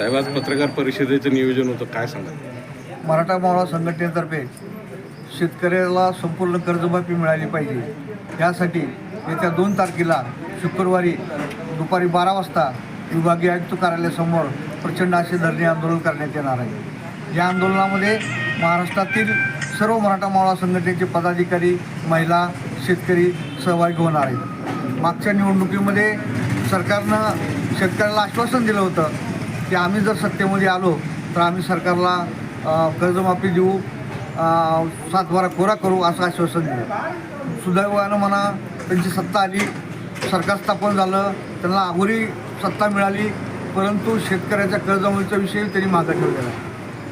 साहेब आज पत्रकार परिषदेचं नियोजन होतं काय सांगा मराठा मावळा संघटनेतर्फे शेतकऱ्याला संपूर्ण कर्जमाफी मिळाली पाहिजे. यासाठी येत्या दोन तारखेला शुक्रवारी दुपारी बारा वाजता विभागीय आयुक्त कार्यालयासमोर प्रचंड असे धरणे आंदोलन करण्यात येणार आहे. या आंदोलनामध्ये महाराष्ट्रातील सर्व मराठा मावळा संघटनेचे पदाधिकारी महिला शेतकरी सहभागी होणार आहेत. मागच्या निवडणुकीमध्ये सरकारनं शेतकऱ्याला आश्वासन दिलं होतं की आम्ही जर सत्तेमध्ये आलो तर आम्ही सरकारला कर्जमाफी देऊ सातबारा कोरा करू असं आश्वासन दिलं. सुदैवानं म्हणा त्यांची सत्ता आली सरकार स्थापन झालं त्यांना अगोरी सत्ता मिळाली परंतु शेतकऱ्याच्या कर्जमाफीचा विषयी त्यांनी मागं ठेवलेला.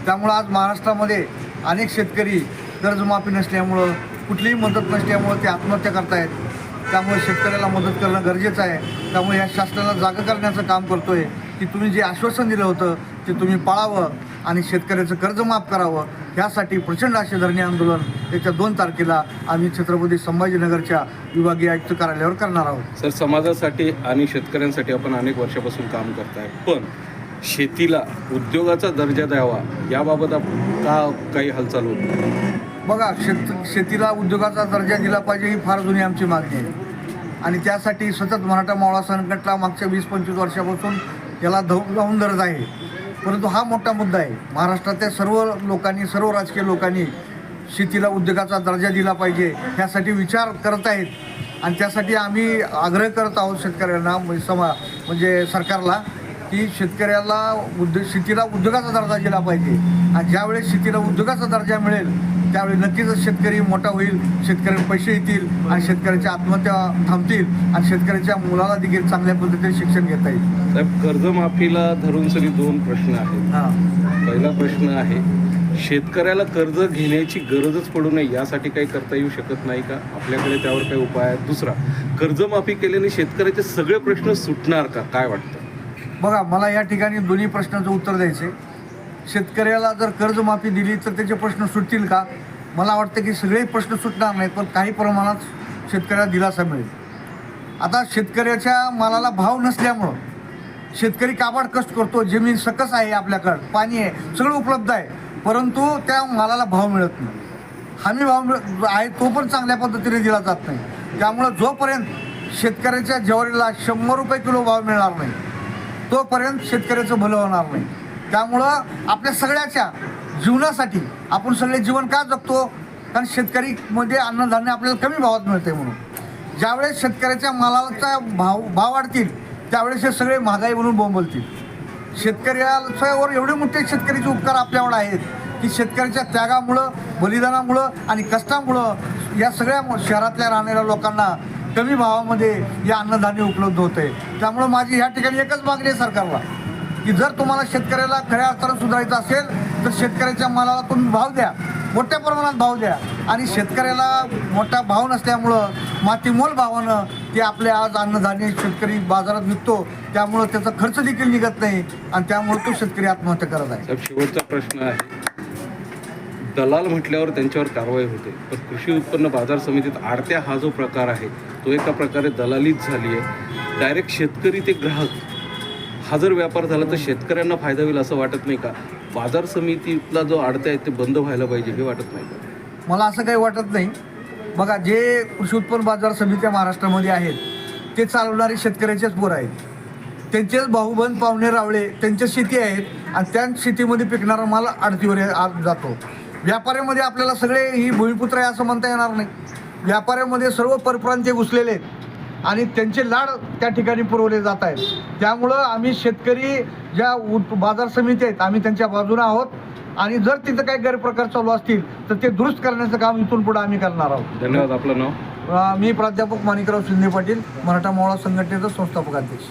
त्यामुळं आज महाराष्ट्रामध्ये अनेक शेतकरी कर्जमाफी नसल्यामुळं कुठलीही मदत नसल्यामुळं ते आत्महत्या करतायत. त्यामुळे शेतकऱ्याला मदत करणं गरजेचं आहे. त्यामुळे या शासनाला जागा करण्याचं काम करतो आहे की तुम्ही जे आश्वासन दिलं होतं ते तुम्ही पाळावं आणि शेतकऱ्याचं कर्ज माफ करावं. ह्यासाठी प्रचंड असे धरणे आंदोलन येत्या दोन तारखेला आम्ही छत्रपती संभाजीनगरच्या विभागीय आयुक्त कार्यालयावर करणार आहोत. सर समाजासाठी आणि शेतकऱ्यांसाठी आपण अनेक वर्षापासून काम करताय. पण शेतीला उद्योगाचा दर्जा द्यावा याबाबत आप- का काही हालचाल होत बघा शेत शेतीला उद्योगाचा दर्जा दिला पाहिजे ही फार जुनी आमची मागणी आहे. आणि त्यासाठी सतत मराठा मावळा संघटना मागच्या वीस पंचवीस वर्षापासून याला धावून धावून धरत आहे परंतु हा मोठा मुद्दा आहे. महाराष्ट्रातल्या सर्व लोकांनी सर्व राजकीय लोकांनी शेतीला उद्योगाचा दर्जा दिला पाहिजे ह्यासाठी विचार करत आहेत. आणि त्यासाठी आम्ही आग्रह करत आहोत शेतकऱ्यांना म्हणजे समा म्हणजे सरकारला की शेतकऱ्याला उद्योग शेतीला उद्योगाचा दर्जा दिला पाहिजे. आणि ज्यावेळेस शेतीला उद्योगाचा दर्जा मिळेल त्यावेळी नक्कीच शेतकरी मोठा होईल शेतकऱ्यांना पैसे येतील आणि शेतकऱ्याच्या आत्महत्या थांबतील आणि शेतकऱ्याच्या मुलाला देखील चांगल्या पद्धतीने शिक्षण घेता येईल. साहेब कर्जमाफीला धरून सरी दोन प्रश्न आहेत. हां. पहिला प्रश्न आहे शेतकऱ्याला कर्ज घेण्याची गरजच पडू नये यासाठी काही करता येऊ शकत नाही का? आपल्याकडे त्यावर काही उपाय आहेत. दुसरा कर्जमाफी केल्याने शेतकऱ्याचे सगळे प्रश्न सुटणार का? काय वाटतं? बघा मला या ठिकाणी दोन्ही प्रश्नाचं उत्तर द्यायचे शेतकऱ्याला जर कर्जमाफी दिली तर त्याचे प्रश्न सुटतील का? मला वाटतं की सगळे प्रश्न सुटणार नाहीत पण काही प्रमाणात शेतकऱ्याला दिलासा मिळेल. आता शेतकऱ्याच्या मालाला भाव नसल्यामुळं शेतकरी काबाड कष्ट करतो जमीन सकस आहे आपल्याकडं पाणी आहे सगळं उपलब्ध आहे परंतु त्या मालाला भाव मिळत नाही. हमी भाव मिळ आहे तो पण चांगल्या पद्धतीने दिला जात नाही. त्यामुळं जोपर्यंत शेतकऱ्याच्या ज्वारीला शंभर रुपये किलो भाव मिळणार नाही तोपर्यंत शेतकऱ्याचं भलं होणार नाही. त्यामुळं आपल्या सगळ्याच्या जीवनासाठी आपण सगळे जीवन का जगतो? कारण शेतकरीमध्ये म्हणजे अन्नधान्य आपल्याला कमी भावात मिळते म्हणून. ज्यावेळेस शेतकऱ्याच्या मालाचा भाव भाव वाढतील त्यावेळेस हे सगळे महागाई म्हणून बोंबलतील. शेतकऱ्यावर एवढे मोठे शेतकरीचे उपकार आपल्यावर आहेत की शेतकऱ्याच्या त्यागामुळं बलिदानामुळं आणि कष्टामुळं या सगळ्या म- शहरातल्या राहणाऱ्या लोकांना कमी भावामध्ये या अन्नधान्य उपलब्ध होते त्यामुळं माझी ह्या ठिकाणी एकच मागणी आहे सरकारला. की जर तुम्हाला शेतकऱ्याला खऱ्या अर्थानं सुधारायचं असेल तर शेतकऱ्याच्या मालाला तुम्ही भाव द्या. मोठ्या प्रमाणात भाव द्या. आणि शेतकऱ्याला मोठा भाव नसल्यामुळं मातीमोल भावानं ते आपले आज अन्नधान्य शेतकरी बाजारात विकतो. त्यामुळं त्याचा खर्च देखील निघत नाही आणि त्यामुळे तो शेतकरी आत्महत्या करत आहे. शेवटचा प्रश्न आहे. दलाल म्हटल्यावर त्यांच्यावर कारवाई होते. पण कृषी उत्पन्न बाजार समितीत आडत्या हा जो प्रकार आहे तो एका प्रकारे दलालीच झाली आहे डायरेक्ट शेतकरी ते ग्राहक. हा जर व्यापार झाला तर शेतकऱ्यांना फायदा होईल असं वाटत नाही का? बाजार समितीतला जो आडत्या आहे ते बंद व्हायला पाहिजे हे वाटत नाही का? मला असं काही वाटत नाही. बघा जे कृषी उत्पन्न बाजार समित्या महाराष्ट्रामध्ये आहेत ते चालवणारे शेतकऱ्याचेच पोर आहेत. त्यांचेच भाऊबंद पाहुणे रावळे त्यांच्या शेती आहेत आणि त्या शेतीमध्ये पिकणारा माल आडतीवर आज जातो. व्यापाऱ्यामध्ये आपल्याला सगळे ही भूमिपुत्र आहे असं म्हणता येणार नाही. व्यापाऱ्यामध्ये सर्व परप्रांतीय घुसलेले आहेत आणि त्यांचे लाड त्या ठिकाणी पुरवले जात आहेत. त्यामुळं आम्ही शेतकरी ज्या उत बाजार समिती आहेत आम्ही त्यांच्या बाजूने आहोत. आणि जर तिथं काही गैरप्रकार चालू असतील तर ते दुरुस्त करण्याचं काम इथून पुढे आम्ही करणार आहोत. धन्यवाद. आपलं नाव? मी प्राध्यापक माणिकराव शिंदे पाटील मराठा मोहळा संघटनेचा संस्थापक अध्यक्ष.